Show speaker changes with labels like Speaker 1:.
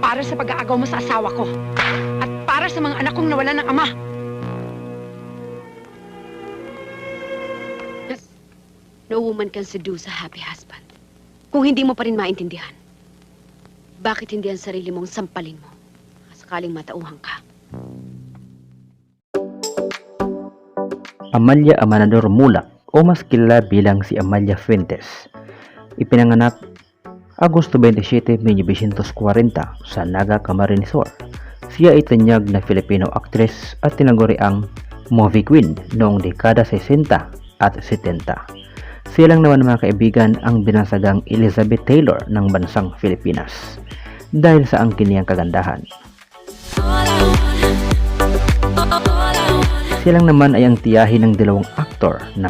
Speaker 1: para sa pag-aagaw mo sa asawa ko. At para sa mga anak kong nawalan ng ama.
Speaker 2: No woman can seduce a happy husband. Kung hindi mo pa rin maintindihan, bakit hindi ang sarili mong sampalin mo? Sakaling matauhan ka.
Speaker 3: Amalia Amanador Mulak o mas kilala bilang si Amalia Fuentes. Ipinanganak Agosto 27, 1940 sa Naga, Camarines Sur. Siya ay tanyag na Filipino actress at tinaguri ang movie queen noong dekada 60 at 70. Silang naman mga kaibigan ang binasagang Elizabeth Taylor ng bansang Pilipinas dahil sa ang kiniyang kagandahan. Silang naman ay ang tiyahin ng dalawang aktor na